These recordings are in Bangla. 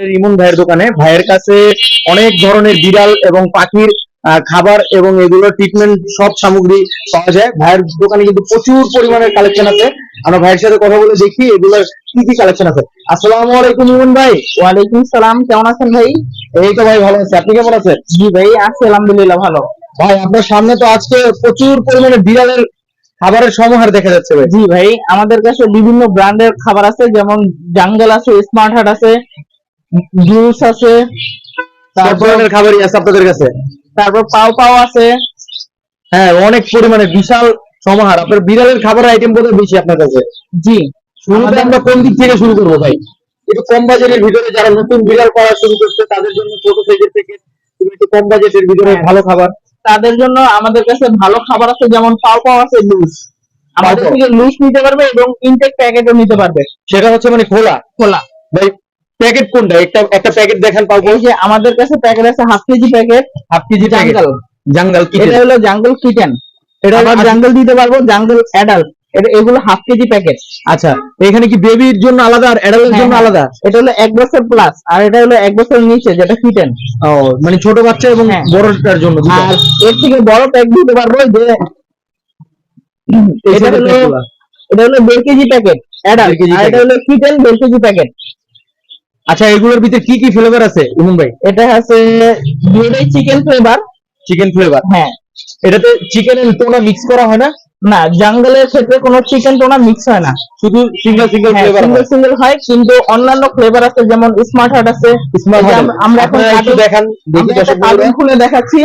ইমন ভাইয়ের দোকানে। ভাইয়ের কাছে অনেক ধরনের বিড়াল এবং পাখির খাবার এবং এগুলো ট্রিটমেন্ট সব সামগ্রী পাওয়া যায়। ভাইয়ের দোকানে কিন্তু প্রচুর পরিমাণের কালেকশন আছে। আমরা ভাইয়ের সাথে কথা বলে দেখি এগুলোর কি কি কালেকশন আছে। আসসালামু আলাইকুম ইমন ভাই। ওয়ালাইকুম সালাম। কেমন আছেন ভাই? এই তো ভাই ভালো আছে। আপনি কেমন আছেন? জি ভাই আছি আলহামদুলিল্লাহ ভালো। ভাই আপনার সামনে তো আজকে প্রচুর পরিমাণে বিড়ালের খাবারের সমাহার দেখা যাচ্ছে ভাই। জি ভাই আমাদের কাছে বিভিন্ন ব্র্যান্ডের খাবার আছে। যেমন জাঙ্গল আছে স্মার্ট হার্ট আছে জুস আছে তারপর খাবারই আছে আপনাদের কাছে? তারপর পাও পাও আছে। হ্যাঁ অনেক পরিমাণে বিশাল সমাহার। আপনার বিড়ালের খাবারের আইটেম বোধহয় বেশি আপনার কাছে? জি। শুরুতে আমরা কোন দিক থেকে শুরু করব ভাই? একটু কম বাজেটের ভিতরে যারা নতুন বিড়াল করা শুরু করছে তাদের জন্য ছোট সাইজের থেকে তুমি একটু কম বাজেটের ভিতরে হ্যাঁ। ভালো খাবার। তাদের জন্য আমাদের কাছে ভালো খাবার আছে যেমন পাও পাও আছে লুজ। আমাদের। থেকে লুজ নিতে পারবে এবং ইনটেক প্যাকেটও নিতে পারবে। সেটা হচ্ছে মানে খোলা? খোলা। ভাই প্যাকেট কোনটা? একটা একটা প্যাকেট দেখান পাবো এই যে আমাদের কাছে প্যাকেট আছে half KG packet half KG jungle jungle কি এটা হলো জাঙ্গল কিচেন এটা আবার আচ্ছা- জাঙ্গল দিতে পারব জাঙ্গল অ্যাডাল্ট এটা এগুলো হাফ কেজি প্যাকেট আচ্ছা এখানে কি বেবির জন্য আলাদা আর অ্যাডাল্টের জন্য হ্যাঁ। আলাদা? এটা হলো এক বছর প্লাস আর এটা হলো এক বছর নিচে যেটা কিটেন ও মানে ছোট বাচ্চা এবং হ্যাঁ। বড়টার জন্য। আর এর থেকে বড় প্যাক দিতে পারব যে এটা হলো এটা হলো দেড় কেজি প্যাকেট অ্যাডাল্ট আর এটা। হলো কিটেন দেড় কেজি প্যাকেট আচ্ছা এগুলোর ভিতরে কি কি ফ্লেভার আছে ইমন ভাই? এটা আছে দুটোই চিকেন ফ্লেভার চিকেন ফ্লেভার হ্যাঁ। এটাতে চিকেন এন্ড টোনা মিক্স করা হয় না? না জঙ্গলের ক্ষেত্রে কোনো চিকেন টোনা মিক্স হয় না। শুধু single single flavour single single হয়? কিন্তু অন্যান্য ফ্লেভার আছে যেমন স্মার্ট হার্ট আছে। স্মার্ট আম- আমরা এখন একটু দেখান দেখি দর্শক খুলে দেখাচ্ছি।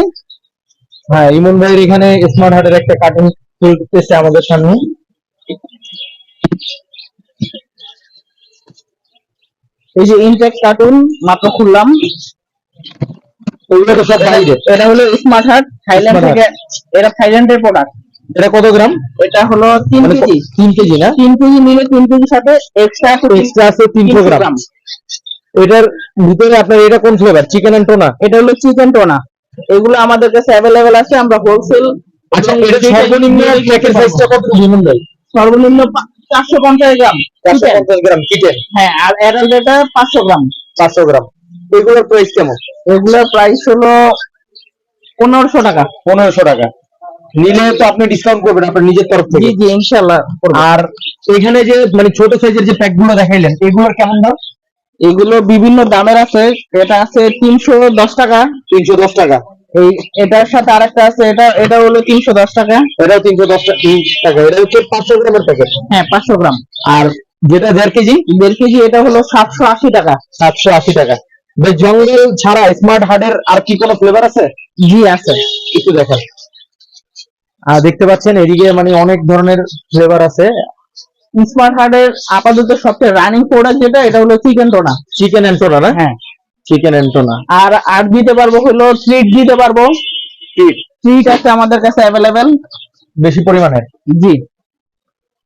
হ্যাঁ ইমন ভাইয়ের এখানে স্মার্ট হার্টের একটা কার্টুন চলতেছে আমাদের সামনে। এই যে ইনটেক কার্টুন মাত্র খুললাম। ওগুলো তো সব বাইরে। এটা হলো স্মার্ট হার্ট থাইল্যান্ড থেকে এটা থাইল্যান্ডের প্রোডাক্ট এটা কত গ্রাম? এটা হলো তিন মানে কেজি। তিন কেজি না? তিন কেজি নিলে তিন কেজির সাথে এক্সট্রা এক্সট্রা আছে তিনশো গ্রাম। এটার ভিতরে আপনার এটা কোন ফ্লেভার চিকেন এন্ড টোনা এটা হলো চিকেন টোনা এগুলো আমাদের কাছে অ্যাভেলেবেল আছে আমরা হোলসেল আচ্ছা এটা সর্বনিম্ন প্যাকেট সাইজটা কত? সর্বনিম্ন চারশো পঞ্চাশ গ্রাম। চারশো পঞ্চাশ গ্রাম চিকেন হ্যাঁ আর অ্যাডাল্ট এটা পাঁচশো গ্রাম। পাঁচশো গ্রাম। এগুলোর প্রাইস কেমন? এগুলোর প্রাইস হলো পনেরোশো টাকা। পনেরোশো টাকা। নিলে তো আপনি ডিসকাউন্ট করবেন আপনার নিজের তরফ থেকে। জি ইনশাল্লাহ করব। আর এখানে যে মানে ছোট সাইজের যে প্যাকগুলো দেখাইলেন এগুলোর কেমন দাম? এগুলো বিভিন্ন দামের আছে। এটা আছে তিনশো দশ টাকা। তিনশো দশ টাকা। এই এটার সাথে আরেকটা আছে এটা এটা হলো তিনশো দশ টাকা। এটাও তিনশো দশ টাকা এটা হচ্ছে পাঁচশো গ্রামের প্যাকেট হ্যাঁ পাঁচশো গ্রাম। আর যেটা দেড় কেজি দেড় কেজি এটা হলো সাতশো আশি টাকা। সাতশো আশি টাকা। জঙ্গল ছাড়া স্মার্ট হার্টের আর কি কোনো ফ্লেভার আছে? জি আছে। একটু দেখান। আর দেখতে পাচ্ছেন এদিকে মানে অনেক ধরনের ফ্লেভার আছে। স্মার্ট হার্টের আপাতত সবচেয়ে রানিং প্রোডাক্ট যেটা এটা হলো চিকেন টোনা চিকেন এন্টোনা না? হ্যাঁ। চিকেন এন্টোনা আর আর দিতে পারব হলো ট্রিট দিতে পারব। ট্রিট আছে আমাদের কাছে অ্যাভেলেবেল বেশি পরিমাণে জি।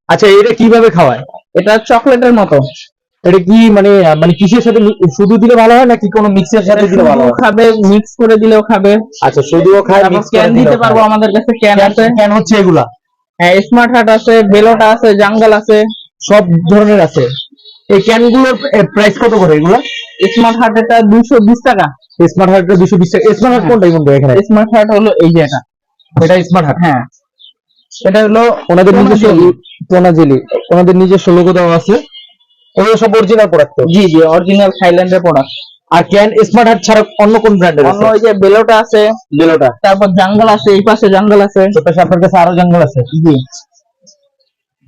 আচ্ছা এটা কীভাবে খাওয়ায়? এটা চকলেটের মতো। এটা কি মানে মানে কিসের সাথে শুধু দিলে ভালো হয় নাকি কোনো মিক্সের সাথে দিলে ভালো হয়? খাবে মিক্স করে দিলেও খাবে। আচ্ছা শুধুও খায় মিক্স ক্যান দিতে পারব আমাদের কাছে ক্যান আছে। ক্যান হচ্ছে এগুলা? হ্যাঁ স্মার্ট হার্ট আছে বেলোটা আছে জাঙ্গল আছে। সব ধরনের আছে। এই ক্যানগুলোর প্রাইস কত করে এগুলো? স্মার্ট হার্ট এটা দুইশো বিশ টাকা। স্মার্ট হার্টটা দুশো বিশ টাকা। স্মার্ট হার্ট কোনটা বন্ধু এখানে? স্মার্ট হার্ট হলো এই যে এটা। এটা স্মার্ট হার্ট হ্যাঁ। এটা হলো ওনাদের নিজস্ব জেলি। ওনাদের নিজস্ব লোগো দেওয়া আছে। ওগুলো সব অরিজিনাল প্রোডাক্ট জি জি অরিজিনাল থাইল্যান্ডের প্রোডাক্ট আর ক্যান স্মার্ট হার্ট ছাড়া অন্য কোন ব্র্যান্ডের অন্য আছে? ওই যে বেলোটা আছে। বেলোটা তারপর জাঙ্গল আছে এই পাশে জাঙ্গল আছে। তো আপনার কাছে আরও জঙ্গল আছে। জি।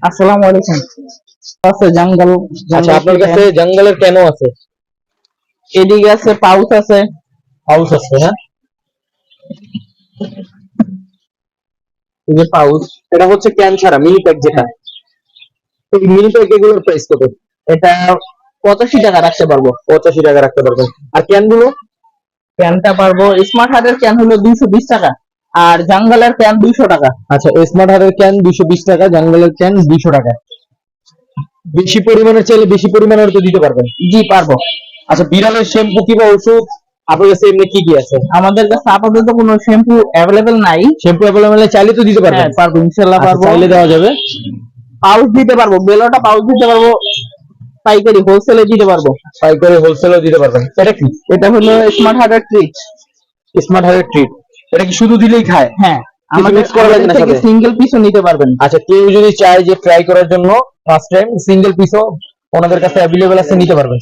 আসসালামু আলাইকুম। আছে জাঙ্গল আচ্ছা আপনার কাছে জঙ্গলের ক্যানও আছে? এদিকে আছে পাউচ আছে। হাউস আছে হ্যাঁ? এই যে পাউচ এটা হচ্ছে ক্যান ছাড়া মিনি প্যাক যেটা। এই মিনি প্যাক এগুলোর প্রাইস কত? এটা পঁচাশি টাকা রাখতে পারব। পঁচাশি টাকা রাখতে পারবেন আর ক্যানগুলো? ক্যানটা পারব স্মার্ট হার্টের ক্যান হলো দুইশো বিশ টাকা আর জাঙ্গলের ক্যান দুইশো টাকা। আচ্ছা স্মার্ট হার্টের ক্যান দুইশো বিশ টাকা জঙ্গলের ক্যান দুইশো টাকা। বেশি পরিমাণের চাইলে বেশি পরিমাণের তো দিতে পারবেন। জি পারব। আচ্ছা বিড়ালের শ্যাম্পু কিংবা ওষুধ আপনার কাছে এমনি কি কি আছে? আমাদের কাছে আপাতত কোনো শ্যাম্পু অ্যাভেলেবেল নাই। শ্যাম্পু অ্যাভেলেবেল চাইলে তো দিতে পারবেন। হ্যাঁ পারব ইনশাল্লাহ আচ্ছা, পারব। চাইলে দেওয়া যাবে। পাউচ দিতে পারব বেলোটা পাউচ দিতে পারব পাইকারি হোলসেলে দিতে পারব। পাইকারি হোলসেলও দিতে পারবেন। এটা কি? এটা হলো স্মার্ট হার্টের ট্রিক স্মার্ট হার্টের ট্রিট এটা কি শুধু দিলেই খায়? হ্যাঁ আমাদের সিঙ্গেল পিসও নিতে পারবেন। আচ্ছা কেউ যদি চায় যে ট্রাই করার জন্য ফার্স্ট টাইম সিঙ্গেল পিসও ওনাদের কাছে অ্যাভেলেবেল আছে নিতে পারবেন।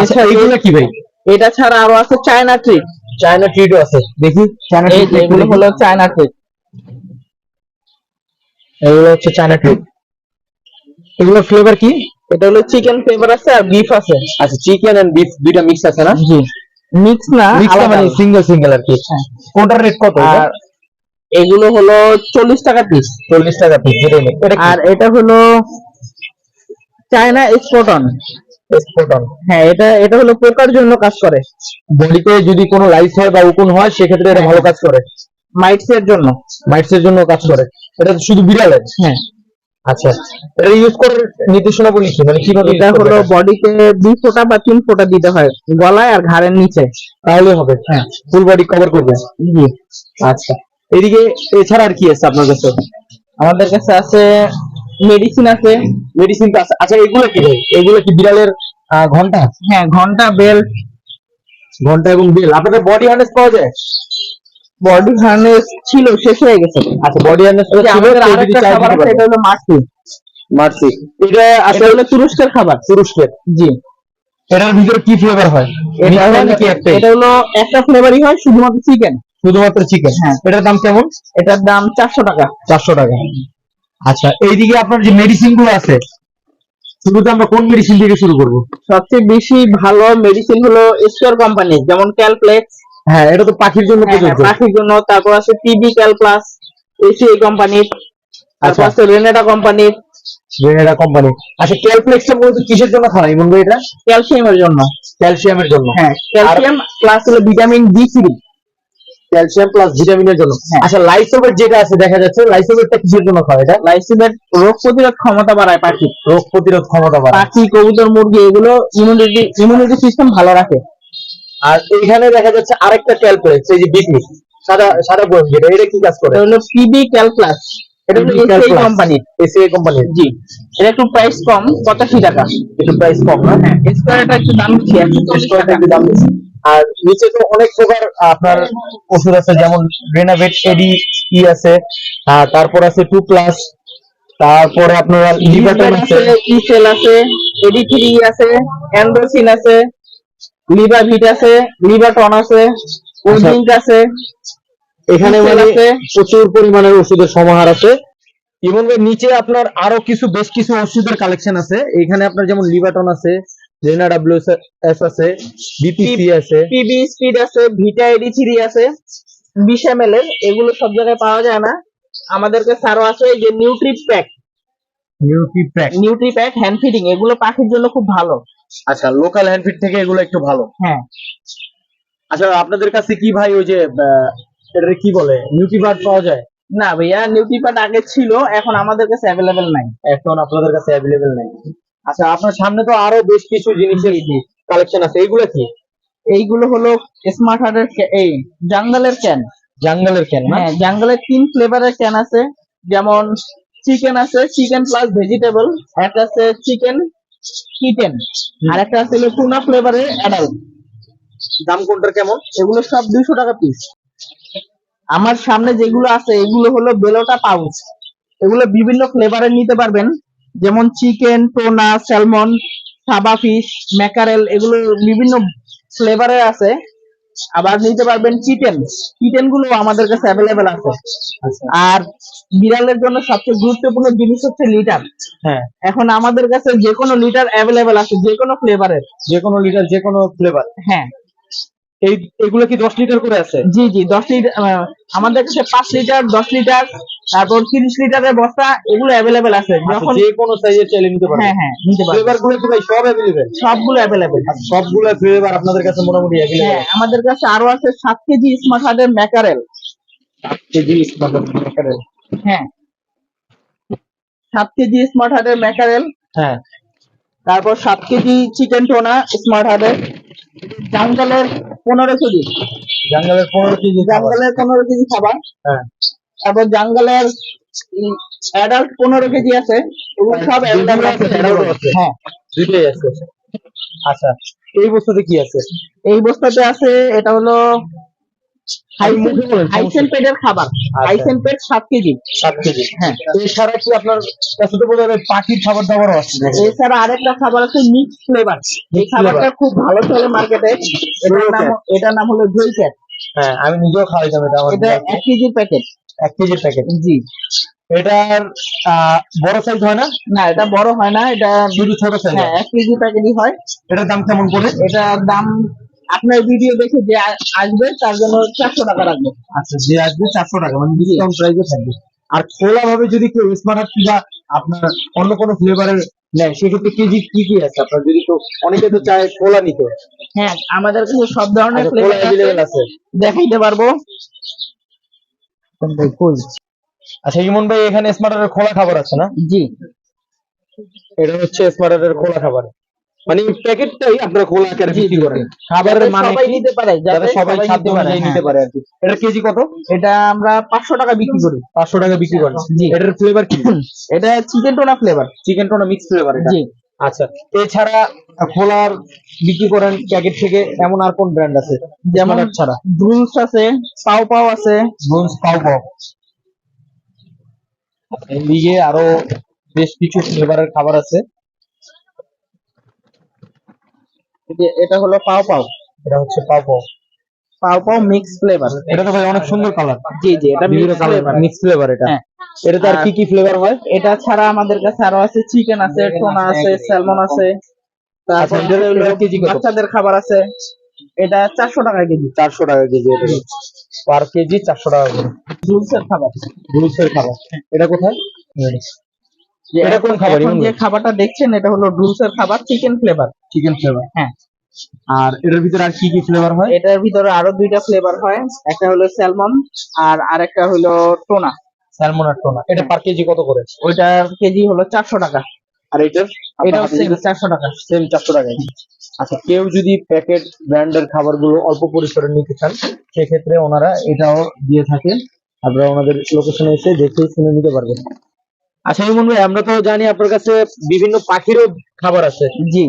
আচ্ছা এছাড়া এগুলো কি ভাই? এটা ছাড়া আরও আছে চায়না ট্রিক চায়না ট্রিটও আছে দেখি। চায়না ট্রিট এগুলো হলো চায়না ট্রিক এগুলো হচ্ছে চায়না ট্রিট এগুলো ফ্লেভার কি? এটা হলো চিকেন ফ্লেভার আছে আর বিফ আছে। আচ্ছা চিকেন এন্ড বিফ দুইটা মিক্স আছে না? জি। মিক্স না আলাদা মানে সিঙ্গেল সিঙ্গেল আর কি। হ্যাঁ। কোনটার রেট কত আর এগুলো হলো চল্লিশ টাকা পিস চল্লিশ টাকা পিস আর এটা হলো চায়না স্পটন এক্সপোর্টন হ্যাঁ এটা এটা হলো পোকার জন্য কাজ করে। বডিতে যদি কোনো লাইস হয় বা উকুন হয় সেক্ষেত্রে এটা ভালো কাজ করে। মাইটস এর জন্য। মাইটস এর জন্য কাজ করে। এটা শুধু বিড়ালের হ্যাঁ। আচ্ছা। এটা ইউজ করার নির্দেশনা বলি কি? মানে কীভাবে এটা হলো বডিতে দুই ফোঁটা বা তিন ফোঁটা দিতে হয় গলায় আর ঘাড়ের নিচে। তাহলে হবে। হ্যাঁ। ফুল বডি কভার করবে? জি। আচ্ছা। এদিকে এছাড়া আর কি আছে আপনার কাছে? আমাদের কাছে আছে মেডিসিন আছে। মেডিসিন তো আছে। আচ্ছা এগুলো কি ভাই? এগুলো কি বিড়ালের ঘণ্টা? হ্যাঁ ঘণ্টা বেল্ট ঘণ্টা এবং বেল। আপনাদের বডি হার্নেস পাওয়া যায়? বডি হার্নেস ছিল শেষ হয়ে গেছে। আচ্ছা বডি হার্নেস আমাদের আরেকটা খাবার আছে এটা হলো মাছি। মার্সি এটা আসলে হলো তুরস্কের খাবার। তুরস্কের? জি। এটার ভিতরে কি ফ্লেভার হয়? এটা হলো একটা ফ্লেভারই হয় শুধুমাত্র চিকেন শুধুমাত্র চিকেন হ্যাঁ। এটার দাম কেমন? এটার দাম চারশো টাকা। চারশো টাকা। আচ্ছা এইদিকে আপনার যে মেডিসিনগুলো আছে শুরুতে আমরা কোন মেডিসিন থেকে শুরু করব? সবচেয়ে বেশি ভালো মেডিসিন হলো স্কোয়ার কোম্পানি যেমন ক্যালপ্লেক্স হ্যাঁ এটা তো পাখির জন্য প্রযোজ্য। পাখির জন্য। তারপর আছে টিবি ক্যাল প্লাস এসিআই কোম্পানির তারপর আচ্ছা। আছে রেনেটা কোম্পানির এটা কোম্পানি আচ্ছা ক্যালপ্লেক্সটা মূলত কিসের জন্য খাওয়া ভাই এটা? ক্যালসিয়ামের জন্য। ক্যালসিয়ামের জন্য। হ্যাঁ ক্যালসিয়াম প্লাস হলো vitamin D three calcium plus ভিটামিনের জন্য। হ্যাঁ। আচ্ছা লাইসোমেট যেটা আছে দেখা যাচ্ছে লাইসোমেটটা কিসের জন্য খাওয়া এটা লাইসিমেট রোগ প্রতিরোধ ক্ষমতা বাড়ায় পাখি। রোগ প্রতিরোধ ক্ষমতা বাড়ায়। পাখি কবুতর মুরগি এগুলো ইমিউনিটি ইমিউনিটি সিস্টেম ভালো রাখে। আর এখানে দেখা যাচ্ছে আরেকটা ক্যালপ্লেক্স এই যে বিপি সাদা সাদা বই যেটা এটা কি কাজ করে? এটা হলো পিবি ক্যাল প্লাস এটা Cal এসিআই Plus। কোম্পানির জি। এটা একটু প্রাইস কম পঁচাশি টাকা। একটু প্রাইস কম না? হ্যাঁ স্কোয়ারটা একটু দাম বেশি স্কোয়ারটা টাকা। একটু দাম বেশি। আর নিচে তো অনেক প্রকার আপনার ওষুধ আছে যেমন রেনাভেট এডি ই আছে আর তারপর আছে টু প্লাস তারপরে আপনার লিভারটন আছে। ইসেল আছে এডি থ্রি আছে অ্যান্ড্রোসিন আছে লিভাভিট আছে লিভাটন আছে ওজিঙ্ক আছে এখানে মানে প্রচুর পরিমাণের ওষুধের সমাহার আছে। ইমন নিচে আপনার আরও কিছু বেশ কিছু ওষুধের কালেকশন আছে। এখানে আপনার যেমন লিভাটন আছে রেনা ডাব্লিউ এস আছে বিপিসি আছে। পিবি স্পিড আছে ভিটা এডি থ্রি আছে বিশ এম এর এগুলো সব জায়গায় পাওয়া যায় না। আমাদের কাছে আরও আছে যে nutri pack nutripack nutri pack hand feeding এগুলো পাখির জন্য খুব ভালো। আচ্ছা লোকাল হ্যান্ডফিট থেকে এগুলো একটু ভালো। হ্যাঁ। আচ্ছা আপনাদের কাছে কি ভাই ওই যে এটারে কি বলে নিউট্রিবার্ড পাওয়া যায়? না ভাইয়া নিউট্রি প্যাক আগে ছিল এখন আমাদের কাছে অ্যাভেলেবেল নাই। এখন আপনাদের কাছে অ্যাভেলেবেল নেই। আচ্ছা আপনার সামনে তো আরও বেশ কিছু জিনিসের কালেকশন আছে এগুলো কি? এইগুলো হলো স্মার্ট হার্টের এই জাঙ্গলের ক্যান জাঙ্গলের ক্যান হ্যাঁ জাঙ্গলের তিন ফ্লেভারের ক্যান আছে। যেমন চিকেন আছে চিকেন প্লাস ভেজিটেবল একটা আছে চিকেন কিটেন আর একটা আছে টুনা ফ্লেভারের অ্যাডাল্ট দাম কোনটার কেমন? এগুলো সব দুইশো টাকা পিস আমার সামনে যেগুলো আছে এগুলো হলো বেলোটা পাউচ এগুলো বিভিন্ন ফ্লেভারের নিতে পারবেন। যেমন চিকেন টোনা স্যালমন সাবা ফিশ ম্যাকারেল এগুলো বিভিন্ন ফ্লেভারের আছে। আবার নিতে পারবেন কিটেন কিটেনগুলো আমাদের কাছে অ্যাভেলেবেল আছে। আচ্ছা। আর বিড়ালের জন্য সবচেয়ে গুরুত্বপূর্ণ জিনিস হচ্ছে লিটার। হ্যাঁ। এখন আমাদের কাছে যে কোনো লিটার অ্যাভেলেবেল আছে যে কোনো ফ্লেভারের যে কোনো লিটার যে কোনো ফ্লেভার হ্যাঁ। এই এগুলো কি দশ লিটার করে আছে? জি জি দশ লিটার আমাদের কাছে পাঁচ লিটার দশ লিটার তারপর তিরিশ লিটারের বস্তা এগুলো অ্যাভেলেবেল আছে। আচ্ছা, যখন যে কোনো সাইজের চাইলে নিতে পারবেন। হ্যাঁ হ্যাঁ নিতে পারবেন। ফ্লেভারগুলো কি ভাই সব সবগুলো অ্যাভেলেবেল সবগুলো ফ্লেভার আপনাদের কাছে মোটামুটি হ্যাঁ আমাদের কাছে আরও আছে সাত কেজি স্মার্ট ম্যাকারেল কেজি হ্যাঁ। সাত কেজি স্মার্ট হার্টের ম্যাকারেল হ্যাঁ। তারপর সাত কেজি চিকেন টোনা স্মার্ট হার্টের জাঙ্গলের পনেরো কেজি। জাঙ্গলের পনেরো কেজি জাঙ্গলের পনেরো কেজি খাবার। হ্যাঁ। তারপর জাঙ্গলের অ্যাডাল্ট পনেরো কেজি আছে এগুলো সব। হ্যাঁ। দুইটাই আছে। আচ্ছা এই বস্তাতে কি আছে? এই বস্তাতে আছে এটা হলো হাইসেন খাবার। হাইসেন পেড সাত কেজি। সাত কেজি। হ্যাঁ। এছাড়া কি আপনার কাছে তো বোধ পাখির খাবার আছে এছাড়া আরেকটা খাবার আছে মিক্স ফ্লেভার এই খাবারটা খুব ভালো চলে মার্কেটে এটার নাম এটার নাম হলো জুই ক্যাট হ্যাঁ আমি নিজেও খাওয়াইতাম এটা আমার এক কেজির প্যাকেট এক কেজির প্যাকেট জি। এটার বড় সাইজ হয় না? না এটা বড় হয় না এটা শুধু ছোট সাইজ হ্যাঁ? এক কেজি প্যাকেটই হয়। এটার দাম কেমন করে? এটার দাম আপনার ভিডিও দেখে যে আসবে তার জন্য চারশো টাকা রাখবে। আচ্ছা যে আসবে চারশো টাকা মানে ডিসকাউন্ট প্রাইসে থাকবে। আর খোলা ভাবে যদি কেউ স্মার্ট হাট কিংবা আপনার অন্য কোনো ফ্লেভারের নেয় সেক্ষেত্রে কেজি কি কি আছে আপনার? যদি তো অনেকে তো চায় খোলা নিতে। হ্যাঁ আমাদের কাছে সব ধরনের আচ্ছা, ফ্লেভার অ্যাভেলেবেল আছে। দেখাইতে পারব। আচ্ছা ইমন ভাই এখানে স্মার্ট হাটের খোলা খাবার আছে না? জি। এটা হচ্ছে স্মার্ট হাটের খোলা খাবার। মানে প্যাকেটটাই আপনারা খোলা আকারে বিক্রি করেন। খাবারের মানে সবাই নিতে পারে যাতে সবাই পারে অনুযায়ী নিতে হ্যাঁ। পারে আর কি। এটা কেজি কত? এটা আমরা পাঁচশো টাকা বিক্রি করি। পাঁচশো টাকা বিক্রি করেন। জি। এটার ফ্লেভার কি? এটা chicken tuna flavour chicken tuna mix flavour এটা। জি। আচ্ছা এছাড়া খোলার বিক্রি করেন প্যাকেট থেকে এমন আর কোন ব্র্যান্ড আছে? যেমন ছাড়া। রুলস আছে পাও পাও আছে। ব্রোঞ্জ পাও পাও। এদিকে আরও বেশ কিছু ফ্লেভারের খাবার আছে। এটা হলো পাও পাও। এটা হচ্ছে পাও পাও। পাও পাও মিক্স ফ্লেভার এটা তো ভাই অনেক সুন্দর কালার জি জি এটা মিক্স ফ্লেভার মিক্স ফ্লেভার এটা। হ্যাঁ। এটাতে আর কি কি ফ্লেভার হয়? এটা ছাড়া আমাদের কাছে আরও আছে চিকেন আছে টোনা আছে স্যালমন আছে। তারপর বাচ্চাদের খাবার আছে। এটা চারশো টাকা কেজি। চারশো টাকা কেজি এটা পার কেজি চারশো টাকা করে। রুলসের খাবার। রুলসের খাবার। এটা কোথায়? এটা কোন খাবার, যে খাবারটা দেখছেন এটা হলো রুলসের খাবার চিকেন ফ্লেভার চিকেন ফ্লেভার হ্যাঁ। আর এটার ভিতরে আর কি কি ফ্লেভার হয়? এটার ভিতরে আরও দুইটা ফ্লেভার হয়। একটা হলো স্যালমন আর আরেকটা হলো টোনা স্যালমন আর টোনা এটা পার কেজি কত করে? ওইটার কেজি হলো চারশো টাকা। আর এটার? এটাও সেম চারশো টাকা। সেম চারশো টাকায়। আচ্ছা কেউ যদি প্যাকেট ব্র্যান্ডের খাবারগুলো অল্প পরিসরে নিতে চান সেক্ষেত্রে ওনারা এটাও দিয়ে থাকেন। আপনারা ওনাদের লোকেশনে এসে দেখে শুনে নিতে পারবেন। আচ্ছা ইমন ভাই আমরা তো জানি আপনার কাছে বিভিন্ন পাখিরও খাবার আছে। জি।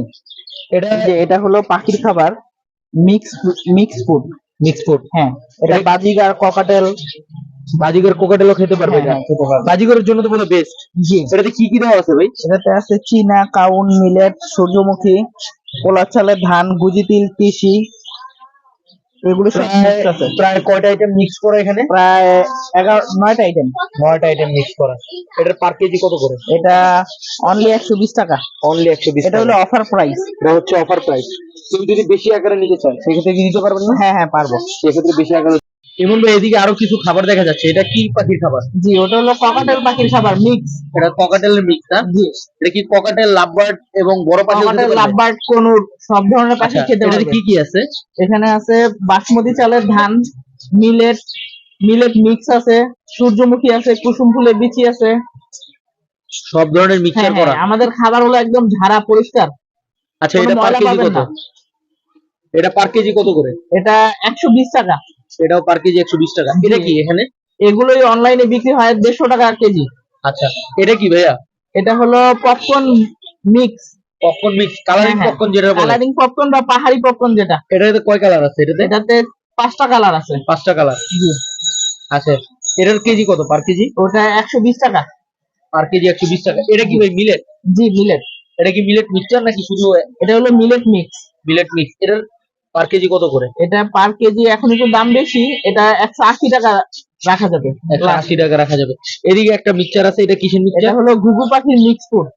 এটা যে এটা হলো পাখির খাবার। Mix mix food mix food হ্যাঁ। এটা এটা- বাজিগার ককাটেল বাজিগর কোকাটেলও খেতে পারবে হ্যাঁ, এটা হ্যাঁ, পারবে। বাজিগরের জন্য তো বোধহয় বেস্ট জি। এটাতে কি কি দেওয়া আছে ভাই? এটাতে আছে চীনা কাউন মিলেট সূর্যমুখী পোলা চালের ধান গুজি তিল তিসি এগুলো সব mix আছে। প্রায় কয়টা আইটেম মিক্স করা এখানে? প্রায় এগারো নয়টা আইটেম নয়টা আইটেম মিক্স করা। এটার পার কেজি কত করে? এটা অনলি একশো বিশ টাকা। অনলি একশো বিশ এটা হলো অফার প্রাইস এটা হচ্ছে অফার প্রাইস তুমি যদি বেশি আকারে নিতে চাও সেক্ষেত্রে কি নিতে পারবেন না? হ্যাঁ হ্যাঁ পারব। সেক্ষেত্রে বেশি আকারে ভাই এদিকে আরও কিছু খাবার দেখা যাচ্ছে। এটা কি পাখির খাবার? জি ওটা হলো ককাটেল পাখির খাবার মিক্স এটা ককাটেলের মিক্স না? জি। এটা কি ককাটেল লাভবার্ড এবং বড় পাখি ককাটেল লাভবার্ড কোনুর সব ধরনের পাখি খেতে এটাতে পারবে। কি কি আছে? এখানে আছে বাসমতি চালের ধান মিলেট মিলেট মিক্স আছে সূর্যমুখী আছে কুসুম ফুলের বিচি আছে। সব ধরনের হ্যাঁ, মিক্সচার হ্যাঁ, করা আমাদের খাবার হলো একদম ঝাড়া পরিষ্কার। আচ্ছা এটা পার কেজি কত? এটা পার কেজি কত করে? এটা একশো বিশ টাকা। এটাও পার কেজি একশো বিশ টাকা। এটা কি এখানে? এগুলোই অনলাইনে বিক্রি হয় দেড়শো টাকা কেজি। আচ্ছা এটা কি ভাইয়া? এটা হলো popcorn mix popcorn mix colouring হ্যাঁ, হ্যাঁ। পপকর্ন যেটা বলে। কালারিং পপকর্ন বা পাহাড়ি পপকর্ন যেটা। এটাতে কয় কালার আছে এটাতে? এটাতে পাঁচটা কালার আছে। পাঁচটা কালার জি। আচ্ছা এটার কেজি কত পার কেজি? ওটা একশো বিশ টাকা। পার কেজি একশো বিশ টাকা। এটা কি ভাই মিলেট জি মিলেট এটা কি মিলেট মিক্সচার নাকি শুধু এটা হলো মিলেট মিক্স মিলেট মিক্স এটার পার কেজি কত করে? এটা পার কেজি এখন একটু দাম বেশি এটা একশো আশি টাকা রাখা যাবে। একশো আশি টাকা রাখা যাবে। এদিকে একটা মিক্সচার আছে এটা কিসের এটা মিক্সচার হলো ঘুঘু পাখির মিক্স ফুড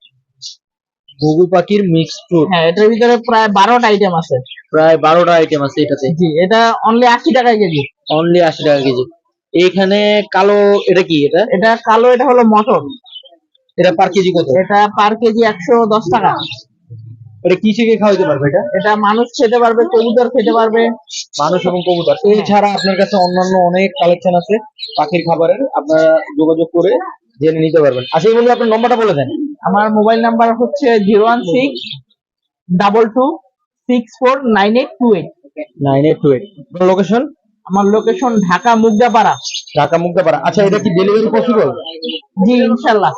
ঘুঘু পাখির মিক্স ফ্রুট হ্যাঁ এটার ভিতরে প্রায় বারোটা আইটেম আছে। প্রায় বারোটা আইটেম আছে এটাতে। জি এটা অনলি আশি টাকা কেজি অনলি আশি টাকা কেজি এখানে কালো এটা কি এটা? এটা কালো এটা হলো মটর। এটা পার কেজি কত? এটা পার কেজি একশো দশ টাকা। এটা কি থেকে খাওয়াইতে পারবে এটা? এটা মানুষ খেতে পারবে কবুতর খেতে পারবে। মানুষ এবং কবুতর। এছাড়া আপনার কাছে অন্যান্য অনেক কালেকশন আছে পাখির খাবারের আপনারা যোগাযোগ করে জেনে নিতে পারবেন। আচ্ছা এই বন্ধু আপনার নম্বরটা বলে দেন। আমার মোবাইল নাম্বার হচ্ছে zero one six double two six four nine eight two eight nine eight two eight location আমার লোকেশন ঢাকা মুগদাপাড়া ঢাকা মুক্তাপাড়া আচ্ছা এটা কি ডেলিভারি পসিবল জি ইনশাল্লাহ।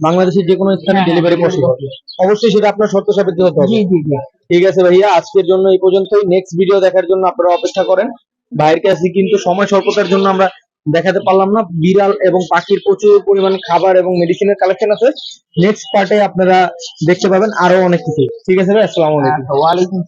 বাংলাদেশের যে কোনো স্থানে হ্যাঁ, ডেলিভারি হ্যাঁ, পসিবল অবশ্যই সেটা আপনার শর্ত সাপেক্ষে হতে হবে। জি জি জি। ঠিক আছে ভাইয়া আজকের জন্য এই পর্যন্তই। নেক্সট ভিডিও দেখার জন্য আপনারা অপেক্ষা করেন। ভাইয়ের কাছে কিন্তু সময় স্বল্পতার জন্য আমরা দেখাতে পারলাম না। বিড়াল এবং পাখির প্রচুর পরিমাণ খাবার এবং মেডিসিনের কালেকশন আছে। নেক্সট পার্টে আপনারা দেখতে পাবেন আরও অনেক কিছু। ঠিক আছে ভাই আসসালামু আলাইকুম। আচ্ছা, ওয়ালাইকুম